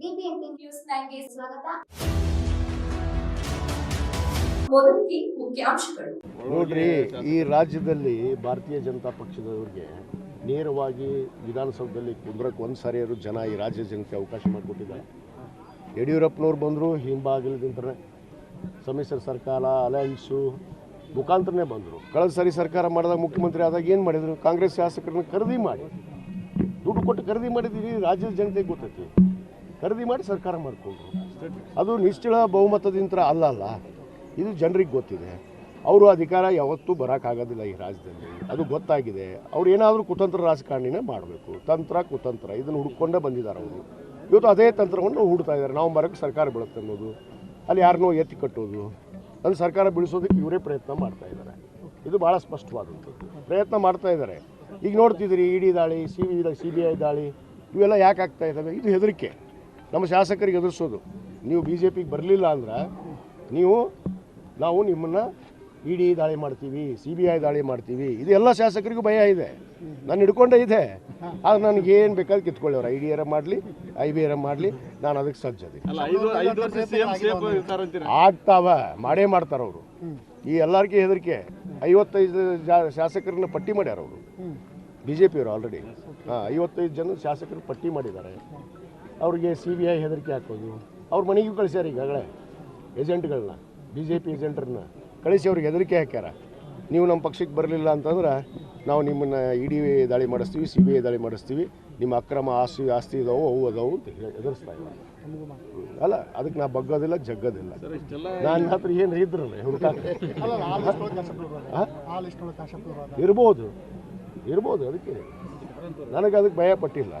News ಸ್ವಾಗತ. ನೋಡ್ರಿ, ಈ ರಾಜ್ಯದಲ್ಲಿ ಭಾರತೀಯ ಜನತಾ ಪಕ್ಷದವ್ರಿಗೆ ನೇರವಾಗಿ ವಿಧಾನಸೌಧದಲ್ಲಿ ಕುಂದ್ರಕ್ಕೆ ಒಂದು ಸಾರಿಯಾರು ಜನ ಈ ರಾಜ್ಯ ಜನತೆ ಅವಕಾಶ ಮಾಡಿಕೊಟ್ಟಿದ್ದಾರೆ. ಯಡಿಯೂರಪ್ಪನವ್ರು ಬಂದರು, ಹಿಂಬಾಗಿಲದಿಂದನೇ. ಸಮ್ಮಿಶ್ರ ಸರ್ಕಾರ, ಅಲಯನ್ಸು ಮುಖಾಂತರನೇ ಬಂದರು. ಕಳೆದ ಸಾರಿ ಸರ್ಕಾರ ಮಾಡಿದಾಗ ಮುಖ್ಯಮಂತ್ರಿ ಆದಾಗ ಏನು ಮಾಡಿದರು? ಕಾಂಗ್ರೆಸ್ ಶಾಸಕರನ್ನ ಖರೀದಿ ಮಾಡಿ. ದುಡ್ಡು ಕೊಟ್ಟು ಖರೀದಿ ಮಾಡಿದ್ದೀವಿ ರಾಜ್ಯದ ಜನತೆಗೆ ಗೊತ್ತೈತಿ. ಖರೀದಿ ಮಾಡಿ ಸರ್ಕಾರ ಮಾಡಿಕೊಂಡ್ರು. ಅದು ನಿಶ್ಚಳ ಬಹುಮತದಿಂದ ಅಲ್ಲ ಅಲ್ಲ, ಇದು ಜನರಿಗೆ ಗೊತ್ತಿದೆ. ಅವರು ಅಧಿಕಾರ ಯಾವತ್ತೂ ಬರೋಕ್ಕಾಗೋದಿಲ್ಲ ಈ ರಾಜ್ಯದಲ್ಲಿ. ಅದು ಗೊತ್ತಾಗಿದೆ. ಅವ್ರು ಏನಾದರೂ ಕುತಂತ್ರ ರಾಜಕಾರಣಿನೇ ಮಾಡಬೇಕು. ತಂತ್ರ, ಕುತಂತ್ರ, ಇದನ್ನು ಹುಡ್ಕೊಂಡೇ ಬಂದಿದ್ದಾರೆ ಅವರು. ಇವತ್ತು ಅದೇ ತಂತ್ರವನ್ನು ಹುಡ್ತಾ ಇದ್ದಾರೆ. ನಾವು ಮರಕ್ಕೆ ಸರ್ಕಾರ ಬೀಳುತ್ತೆ ಅನ್ನೋದು. ಅಲ್ಲಿ ಯಾರನ್ನೋ ಎತ್ತಿ ಕಟ್ಟೋದು. ಅಲ್ಲಿ ಸರ್ಕಾರ ಬೀಳಿಸೋದಕ್ಕೆ ಇವರೇ ಪ್ರಯತ್ನ ಮಾಡ್ತಾ ಇದ್ದಾರೆ. ಇದು ಭಾಳ ಸ್ಪಷ್ಟವಾದಂಥದ್ದು. ಪ್ರಯತ್ನ ಮಾಡ್ತಾ ಇದ್ದಾರೆ. ಈಗ ನೋಡ್ತಿದ್ದೀರಿ ಇಡಿ ದಾಳಿ, C B C B I ದಾಳಿ, ಇವೆಲ್ಲ ಯಾಕೆ ಆಗ್ತಾ ಇದ್ದಾವೆ? ಇದು ಹೆದರಿಕೆ. ನಮ್ಮ ಶಾಸಕರಿಗೆ ಎದುರಿಸೋದು. ನೀವು ಬಿ ಜೆ ಪಿಗೆ ಬರಲಿಲ್ಲ ಅಂದ್ರೆ ನೀವು ನಾವು ನಿಮ್ಮನ್ನು ಡಿ ದಾಳಿ ಮಾಡ್ತೀವಿ ಸಿ ಬಿ ಐ ದಾಳಿ ಮಾಡ್ತೀವಿ. ಇದು ಎಲ್ಲ ಶಾಸಕರಿಗೂ ಭಯ ಇದೆ. ನಾನು ಹಿಡ್ಕೊಂಡೇ ಇದೆ. ಆದ್ರೆ ನನಗೆ ಏನು ಬೇಕಾದ್ರೆ ಕಿತ್ಕೊಳ್ಳೋರು ಐ ಡಿ ಆರ್ ಮಾಡಲಿ ಐ ಬಿ ಆರ ಮಾಡಲಿ ನಾನು ಅದಕ್ಕೆ ಸಜ್ಜದೆ ಆಗ್ತಾವ ಮಾಡೇ ಮಾಡ್ತಾರೆ ಅವರು. ಈ ಎಲ್ಲರಿಗೂ ಹೆದರಿಕೆ. ಐವತ್ತೈದು ಜಾ- ಶಾಸಕರನ್ನ ಪಟ್ಟಿ ಮಾಡ್ಯಾರ ಅವರು. ಬಿ ಜೆ ಪಿಯವರು ಆಲ್ರೆಡಿ ಹಾಂ ಐವತ್ತೈದು ಜನ ಶಾಸಕರು ಪಟ್ಟಿ ಮಾಡಿದ್ದಾರೆ. ಅವ್ರಿಗೆ ಸಿ ಬಿ ಐ ಹೆದರಿಕೆ ಹಾಕೋದು. ಅವ್ರ ಮನೆಗೂ ಕಳಿಸ್ಯಾರ ಈಗಾಗಲೇ. ಏಜೆಂಟ್ಗಳನ್ನ ಬಿ ಜೆ ಪಿ ಏಜೆಂಟ್ರನ್ನ ಕಳಿಸಿ ಅವ್ರಿಗೆ ಹೆದರಿಕೆ ಹಾಕ್ಯಾರ. ನೀವು ನಮ್ಮ ಪಕ್ಷಕ್ಕೆ ಬರಲಿಲ್ಲ ಅಂತಂದ್ರೆ ನಾವು ನಿಮ್ಮನ್ನು ಇಡಿ ದಾಳಿ ಮಾಡಿಸ್ತೀವಿ ಸಿ ಬಿ ಐ ದಾಳಿ ಮಾಡಿಸ್ತೀವಿ. ನಿಮ್ಮ ಅಕ್ರಮ ಆಸ್ತಿ ಆಸ್ತಿ ಇದಾವೋ ಅವು ಅದಾವು ಅಂತ ಹೇಳಿ ಎದುರಿಸ್ತಾ ಇಲ್ಲ. ಅಲ್ಲ ಅದಕ್ಕೆ ನಾ ಬಗ್ಗೋದಿಲ್ಲ ಜಗ್ಗೋದಿಲ್ಲ. ನಾನು ಹತ್ರ ಏನು ಇದ್ರಲ್ಲ. ಇರ್ಬೋದು. ಇರ್ಬೋದು ಅದಕ್ಕೆ. ನನಗೆ ಅದಕ್ಕೆ ಭಯ ಪಟ್ಟಿಲ್ಲ.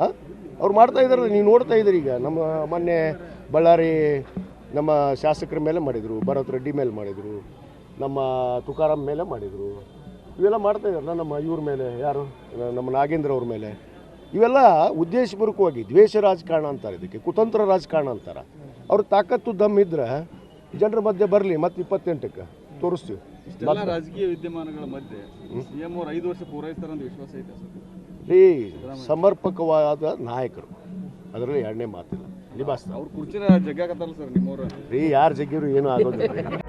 ಹಾಂ ಅವ್ರು ಮಾಡ್ತಾ ಇದ್ದಾರೆ, ನೀವು ನೋಡ್ತಾ ಇದ್ದೀರಿ ಈಗ. ನಮ್ಮ ಮೊನ್ನೆ ಬಳ್ಳಾರಿ ನಮ್ಮ ಶಾಸಕರ ಮೇಲೆ ಮಾಡಿದರು, ಭರತ್ ರೆಡ್ಡಿ ಮೇಲೆ ಮಾಡಿದರು, ನಮ್ಮ ತುಕಾರಾಮ್ ಮೇಲೆ ಮಾಡಿದರು. ಇವೆಲ್ಲ ಮಾಡ್ತಾ ಇದ್ದಾರಲ್ಲ ನಮ್ಮ ಇವ್ರ ಮೇಲೆ, ಯಾರು? ನಮ್ಮ ನಾಗೇಂದ್ರ ಅವ್ರ ಮೇಲೆ. ಇವೆಲ್ಲ ಉದ್ದೇಶಪೂರ್ವಕವಾಗಿ ದ್ವೇಷ ರಾಜಕಾರಣ ಅಂತಾರೆ ಇದಕ್ಕೆ, ಕುತಂತ್ರ ರಾಜಕಾರಣ ಅಂತಾರೆ. ಅವ್ರ ತಾಕತ್ತು ದಮ್ ಇದ್ರೆ, ಜನರ ಮಧ್ಯೆ ಬರಲಿ ಮತ್ತೆ ಇಪ್ಪತ್ತೆಂಟಕ್ಕೆ ತೋರಿಸ್ತೀವಿ. ಇಷ್ಟೆಲ್ಲ ರಾಜಕೀಯ ವಿದ್ಯಮಾನಗಳ ಮಧ್ಯೆ ಸಿಎಂ ಅವರು ಐದು ವರ್ಷ ಪೂರೈಸ್ತಾರಂತ ವಿಶ್ವಾಸ ಐತೆ ರೀ ಸಮರ್ಪಕವಾದ ನಾಯಕರು. ಅದರಲ್ಲಿ ಎರಡನೇ ಮಾತಿಲ್ಲ. ನಿಭಾಯಿಸ್ತಾರೆ ಅವ್ರ ಕುರ್ಚಿನ ಜಗ್ಗಾಕತ್ತಲ್ಲ ಸರ್ ನಿಮ್ಮವರು. ರೀ ಯಾರು ಜಗ್ಗಿರು ಏನೂ ಆಗೋದಿಲ್ಲ.